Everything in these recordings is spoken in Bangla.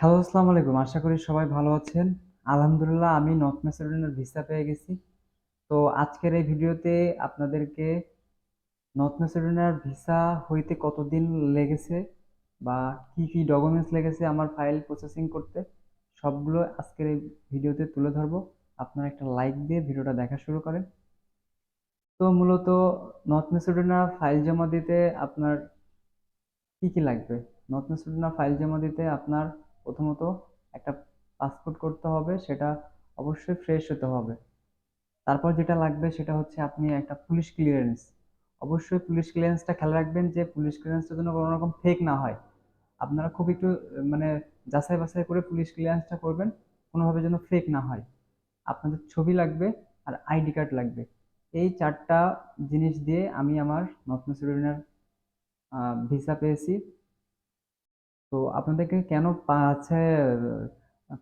হ্যালো, আসসালামু আলাইকুম। আশা করি সবাই ভালো আছেন। আলহামদুলিল্লাহ আমি নর্থ ম্যাসেডোনিয়ার ভিসা পেয়ে গেছি। তো আজকের এই ভিডিওতে আপনাদেরকে নর্থ ম্যাসেডোনিয়ার ভিসা হইতে কতদিন লেগেছে বা কি, কি ডকুমেন্টস লেগেছে আমার ফাইল প্রসেসিং করতে সবগুলো আজকের এই ভিডিওতে তুলে ধরবো। আপনারা একটা লাইক দিয়ে ভিডিওটা দেখা শুরু করেন। তো মূলত নর্থ ম্যাসেডোনিয়া ফাইল জমা দিতে আপনার কি, কি লাগবে? নর্থ ম্যাসেডোনিয়া ফাইল জমা দিতে আপনার প্রথমত একটা পাসপোর্ট করতে হবে, সেটা অবশ্যই ফ্রেশ হতে হবে। তারপর যেটা লাগবে সেটা হচ্ছে আপনি একটা পুলিশ ক্লিয়ারেন্স। অবশ্যই পুলিশ ক্লিয়ারেন্সটা খেয়াল রাখবেন যে পুলিশ ক্লিয়ারেন্সটা যেন কোনো রকম ফেক না হয়। আপনারা খুব একটু মানে যাচাই বাছাই করে পুলিশ ক্লিয়ারেন্সটা করবেন, কোনোভাবে যেন ফেক না হয়। আপনাদের ছবি লাগবে আর আইডি কার্ড লাগবে। এই চারটা জিনিস দিয়ে আমি আমার ম্যাসেডোনিয়ার আ ভিসা পেয়েছি। তো আপনাদেরকে কেন হচ্ছে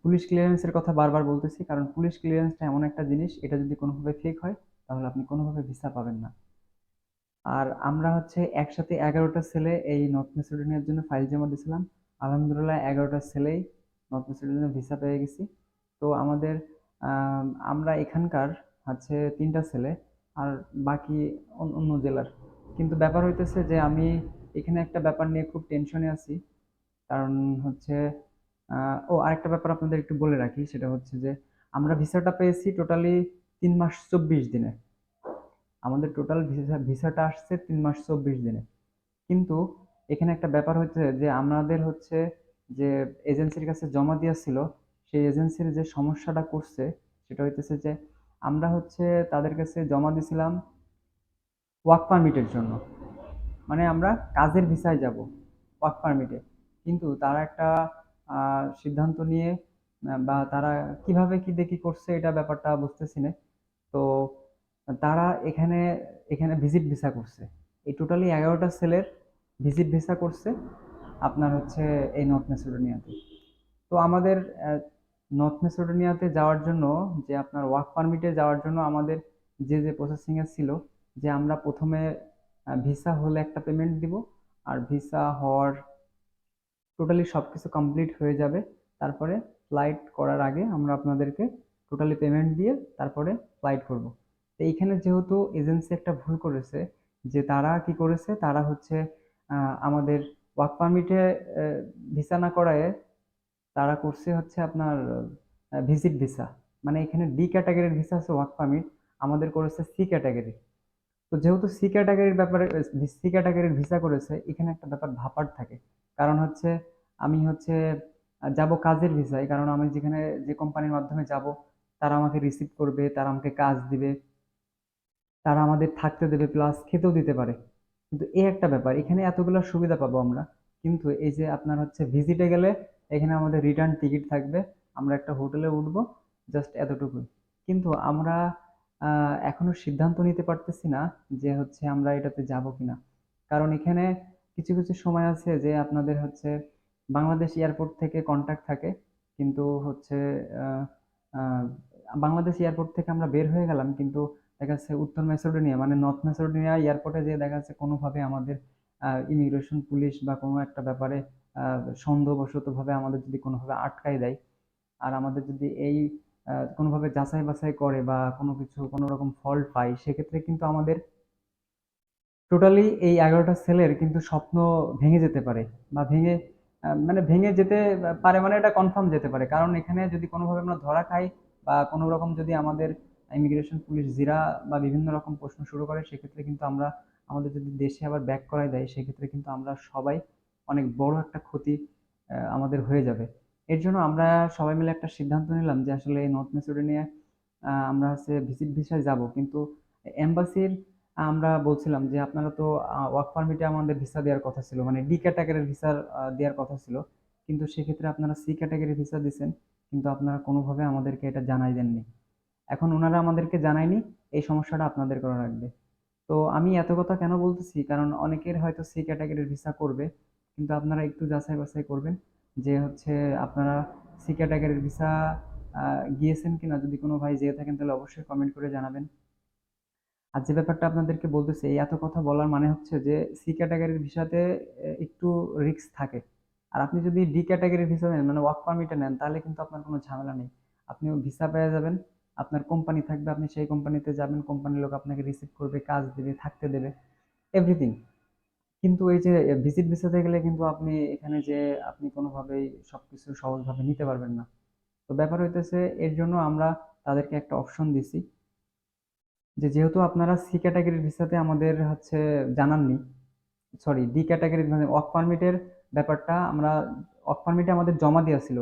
পুলিশ ক্লিয়ারেন্সের কথা বারবার বলতেছি, কারণ পুলিশ ক্লিয়ারেন্সটা এমন একটা জিনিস, এটা যদি কোনোভাবে ফেক হয়, তাহলে আপনি কোনোভাবে ভিসা পাবেন না। আর আমরা হচ্ছে একসাথে এগারোটা ছেলে এই নর্থ ম্যাসেডোনিয়ার জন্য ফাইল জমা দিয়েছিলাম। আলহামদুলিল্লাহ, এগারোটা ছেলেই নর্থ ম্যাসেডোনিয়ার ভিসা পেয়ে গেছি। তো আমাদের আমরা এখানকার হচ্ছে তিনটা ছেলে আর বাকি অন্য জেলার। কিন্তু ব্যাপার হইতেছে যে আমি এখানে একটা ব্যাপার নিয়ে খুব টেনশনে আছি। কারণ হচ্ছে ও আরেকটা ব্যাপার আপনাদের একটু বলে রাখি, সেটা হচ্ছে যে আমরা ভিসাটা পেয়েছি টোটালি তিন মাস চব্বিশ দিনে। আমাদের টোটাল ভিসা, ভিসাটা আসছে তিন মাস চব্বিশ দিনে। কিন্তু এখানে একটা ব্যাপার হচ্ছে যে আমাদের হচ্ছে যে এজেন্সির কাছে জমা দিয়েছিল সেই এজেন্সির যে সমস্যাটা করছে, সেটা হইতেছে যে আমরা হচ্ছে তাদের কাছে জমা দিয়েছিলাম ওয়ার্ক পারমিটের জন্য। মানে আমরা কাজের ভিসায় যাব ওয়ার্ক পারমিটে কিন্তু তারা একটা সিদ্ধান্ত নিয়ে বা তারা কীভাবে কি দেখি করছে এটা ব্যাপারটা বুঝতেছি না। তো তারা এখানে এখানে ভিজিট ভিসা করছে। এই টোটালি এগারোটা সেলের ভিজিট ভিসা করছে আপনার হচ্ছে এই নর্থ মেসিডোনিয়াতে। তো আমাদের নর্থ মেসিডোনিয়াতে যাওয়ার জন্য, যে আপনার ওয়ার্ক পারমিটে যাওয়ার জন্য আমাদের যে যে প্রসেসিং এ ছিল, যে আমরা প্রথমে ভিসা হলে একটা পেমেন্ট দিব, আর ভিসা হওয়ার টোটালি সব কিছু কমপ্লিট হয়ে যাবে। তারপরে ফ্লাইট করার আগে আমরা আপনাদেরকে টোটালি পেমেন্ট দিয়ে তারপরে ফ্লাইট করব। তো এইখানে যেহেতু এজেন্সি একটা ভুল করেছে, যে তারা কি করেছে, তারা হচ্ছে আমাদের ওয়ার্ক পারমিটে ভিসা না করায় তারা করছে হচ্ছে আপনার ভিজিট ভিসা মানে এখানে ডি ক্যাটাগরির ভিসা আছে ওয়ার্ক পারমিট আমাদের করেছে সি ক্যাটাগরি তো যেহেতু সি ক্যাটাগরির ব্যাপারে সি ক্যাটাগরির ভিসা করেছে, এখানে একটা ব্যাপার ভাপার থাকে। কারণ হচ্ছে আমি হচ্ছে যাব কাজের ভিসায় কারণ আমি যেখানে, যে কোম্পানির মাধ্যমে যাব, তারা আমাকে রিসিভ করবে, তারা আমাকে কাজ দিবে, তারা আমাদের থাকতে দেবে প্লাস খেতেও দিতে পারে। কিন্তু এই একটা ব্যাপার, এখানে এতগুলো সুবিধা পাবো আমরা, কিন্তু এই যে আপনার হচ্ছে ভিজিটে গেলে, এখানে আমাদের রিটার্ন টিকিট থাকবে, আমরা একটা হোটেলে উঠবো জাস্ট এতটুকুই। কিন্তু আমরা এখনও সিদ্ধান্ত নিতে পারতেছি না যে হচ্ছে আমরা এটাতে যাব কিনা। কারণ এখানে কিছু কিছু সময় আছে যে আপনাদের হচ্ছে বাংলাদেশ এয়ারপোর্ট থেকে কন্টাক্ট থাকে। কিন্তু হচ্ছে বাংলাদেশ এয়ারপোর্ট থেকে আমরা বের হয়ে গেলাম। কিন্তু দেখা যাচ্ছে উত্তর ম্যাসেডোনিয়া মানে নর্থ ম্যাসেডোনিয়া এয়ারপোর্টে যেয়ে দেখা যাচ্ছে কোনোভাবে আমাদের ইমিগ্রেশন পুলিশ বা কোনো একটা ব্যাপারে সন্দেহবশতভাবে আমাদের যদি কোনোভাবে আটকায় দেয়, আর আমাদের যদি এই কোনোভাবে যাচাই বাছাই করে বা কোনো কিছু, কোনো রকম ফল্ট পাই সেক্ষেত্রে কিন্তু আমাদের টোটালি এই এগারোটা সেলের কিন্তু স্বপ্ন ভেঙে যেতে পারে বা ভেঙে মানে ভেঙে যেতে পারে মানে এটা কনফার্ম যেতে পারে। কারণ এখানে যদি কোনোভাবে আমরা ধরা খাই বা কোনো রকম যদি আমাদের ইমিগ্রেশন পুলিশ জিরা বা বিভিন্ন রকম প্রশ্ন শুরু করে, সেক্ষেত্রে কিন্তু আমরা, আমাদের যদি দেশে আবার ব্যাক করায় দেয়, সেক্ষেত্রে কিন্তু আমরা সবাই অনেক বড় একটা ক্ষতি আমাদের হয়ে যাবে। এর জন্য আমরা সবাই মিলে একটা সিদ্ধান্ত নিলাম যে আসলে এই নর্থ মেসিডোনিয়া আমরা হচ্ছে ভিজিট ভিসায় যাব। কিন্তু এম্বাসির আমরা বলছিলাম যে আপনারা তো ওয়ার্ক পারমিটে আমাদের ভিসা দেওয়ার কথা ছিল মানে ডি ক্যাটাগরির ভিসা দেওয়ার কথা ছিল। কিন্তু সেক্ষেত্রে আপনারা সি ক্যাটাগরির ভিসা দিয়েছেন, কিন্তু আপনারা কোনোভাবে আমাদেরকে এটা জানাই দেননি। এখন ওনারা আমাদেরকে জানায়নি, এই সমস্যাটা আপনাদের করা রাখবে। তো আমি এত কথা কেন বলতেছি? কারণ অনেকের হয়তো সি ক্যাটাগরির ভিসা করবে, কিন্তু আপনারা একটু যাচাই বাছাই করবেন যে হচ্ছে আপনারা সি ক্যাটাগরির ভিসা গিয়েছেন কিনা। যদি কোনো ভাই যেয়ে থাকেন, তাহলে অবশ্যই কমেন্ট করে জানাবেন। আর যে ব্যাপারটা আপনাদেরকে বলতেছি, এই এত কথা বলার মানে হচ্ছে যে সি ক্যাটাগরির ভিসাতে একটু রিস্ক থাকে। আর আপনি যদি ডি ক্যাটাগরির ভিসা নেন মানে ওয়ার্ক পারমিটে নেন, তাহলে কিন্তু আপনার কোনো ঝামেলা নেই। আপনি ভিসা পেয়ে যাবেন, আপনার কোম্পানি থাকবে, আপনি সেই কোম্পানিতে যাবেন কোম্পানির লোক আপনাকে রিসিভ করবে, কাজ দেবে, থাকতে দেবে এভরিথিং কিন্তু এই যে ভিজিট ভিসাতে গেলে কিন্তু আপনি এখানে যে, আপনি কোনোভাবেই সবকিছু সহজভাবে নিতে পারবেন না। তো ব্যাপার হইতেছে, এর জন্য আমরা তাদেরকে একটা অপশন দিছি। যে যেহেতু আপনারা সি ক্যাটাগরির ভিসাতে আমাদের হচ্ছে জানাননি সরি ডি ক্যাটাগরির মানে ওয়ার্ক পারমিটের ব্যাপারটা আমরা ওয়ার্ক পারমিটে আমাদের জমা দেওয়া ছিল,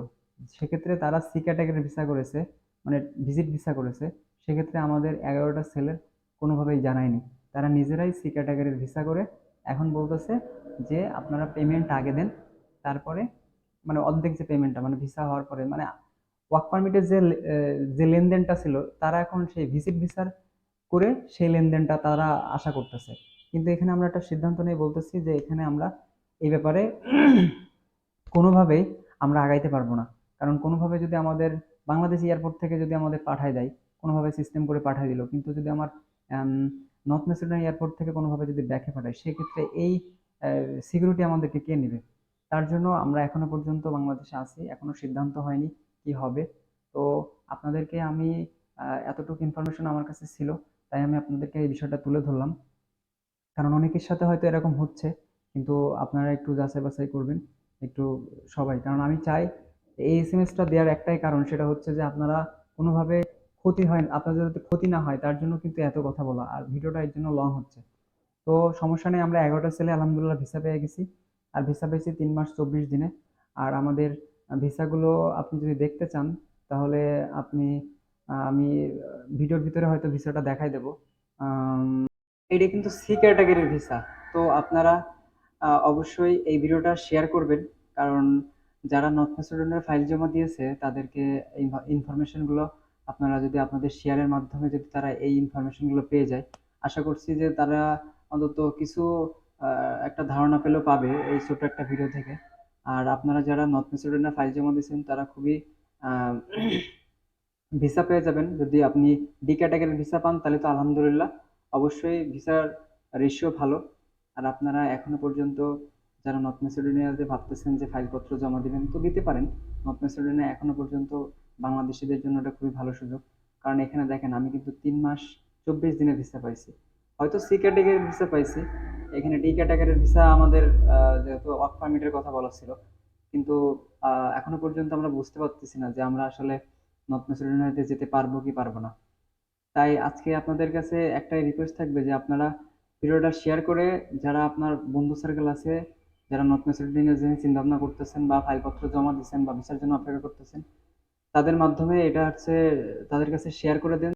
সেক্ষেত্রে তারা সি ক্যাটাগরির ভিসা করেছে মানে ভিজিট ভিসা করেছে, সেক্ষেত্রে আমাদের এগারোটা সেলের কোনোভাবেই জানায়নি। তারা নিজেরাই সি ক্যাটাগরির ভিসা করে এখন বলতেছে যে আপনারা পেমেন্ট আগে দেন, তারপরে মানে অর্ধেক যে পেমেন্টটা মানে ভিসা হওয়ার পরে মানে ওয়ার্ক পারমিটের যে যে লেনদেনটা ছিল, তারা এখন সেই ভিজিট ভিসার করে সেই লেনদেনটা তারা আশা করতেছে। কিন্তু এখানে আমরা একটা সিদ্ধান্ত নিয়ে বলতেছি যে এখানে আমরা এই ব্যাপারে কোনোভাবেই আমরা আগাইতে পারব না। কারণ কোনোভাবে যদি আমাদের বাংলাদেশ এয়ারপোর্ট থেকে যদি আমাদের পাঠায় দেয়, কোনোভাবে সিস্টেম করে পাঠিয়ে দিল, কিন্তু যদি আমার নর্থ মেসিডোনিয়া এয়ারপোর্ট থেকে কোনোভাবে যদি ব্যাকে পাঠায়, সেক্ষেত্রে এই সিকিউরিটি আমাদেরকে কে নেবে? তার জন্য আমরা এখনও পর্যন্ত বাংলাদেশে আছি, এখনও সিদ্ধান্ত হয়নি কি হবে। তো আপনাদেরকে আমি এতটুকু ইনফরমেশন আমার কাছে ছিল। তাই আমি আপনাদেরকে এই বিষয়টা তুলে ধরলাম। কারণ অনেকের সাথে হয়তো এরকম হচ্ছে, কিন্তু আপনারা একটু যাচাই বাছাই করবেন, একটু সবাই। কারণ আমি চাই এই এস এম এসটা দেওয়ার একটাই কারণ, সেটা হচ্ছে যে আপনারা কোনোভাবে ক্ষতি হয়, আপনাদের যাতে ক্ষতি না হয়, তার জন্য কিন্তু এত কথা বলা। আর ভিডিওটা এর জন্য লং হচ্ছে। তো সমস্যা নেই, আমরা এগারোটা সেলে আলহামদুলিল্লাহ ভিসা পেয়ে গেছি। আর ভিসা পেয়েছি তিন মাস চব্বিশ দিনে। আর আমাদের ভিসাগুলো আপনি যদি দেখতে চান, তাহলে আপনি আমি ভিডিওর ভিতরে হয়তো ভিসাটা দেখাই দেবো। এটা কিন্তু সি ক্যাটাগরির ভিসা। তো আপনারা অবশ্যই এই ভিডিওটা শেয়ার করবেন। কারণ যারা নর্থ ম্যাসেডোনিয়ার ফাইল জমা দিয়েছে, তাদেরকে ইনফরমেশনগুলো আপনারা যদি আপনাদের শেয়ারের মাধ্যমে যদি তারা এই ইনফরমেশনগুলো পেয়ে যায়, আশা করছি যে তারা অন্তত কিছু একটা ধারণা পেলেও পাবে এই ছোট একটা ভিডিও থেকে। আর আপনারা যারা নর্থ ম্যাসেডোনিয়া ফাইল জমা দিয়েছেন, তারা খুবই ভিসা পেয়ে যাবেন। যদি আপনি ডি ক্যাটাগরির ভিসা পান, তাহলে তো আলহামদুলিল্লাহ, অবশ্যই ভিসার রেশিও ভালো। আর আপনারা এখনও পর্যন্ত যারা নর্থ মেসিডোনিয়াতে ভাবতেছেন যে ফাইলপত্র জমা দিবেন, তো দিতে পারেন। নর্থ মেসিডোনিয়া এখনও পর্যন্ত বাংলাদেশিদের জন্য এটা খুবই ভালো সুযোগ। কারণ এখানে দেখেন, আমি কিন্তু তিন মাস চব্বিশ দিনের ভিসা পাইছি। হয়তো সি ক্যাটাগরির ভিসা পাইছি। এখানে ডি ক্যাটাগরির ভিসা আমাদের যেহেতু ওয়ার্ক পারমিটের কথা বলা ছিল। কিন্তু এখনও পর্যন্ত আমরা বুঝতে পারতেছি না যে আমরা আসলে নর্থ মেসিডোনিয়াতে যেতে পারব কি পারব না। তাই আজকে আপনাদের কাছে একটাই রিকোয়েস্ট থাকবে যে আপনারা ভিডিওটা শেয়ার করে যারা আপনার বন্ধু সার্কেল আছে, যারা নর্থ মেসিডোনিয়া জন্য চিন্তা ভাবনা করতেছেন বা ফাইলপত্র জমা দিচ্ছেন বা ভিসার জন্য অপেক্ষা করতেছেন, তাদের মাধ্যমে এটা হচ্ছে তাদের কাছে শেয়ার করে দেন।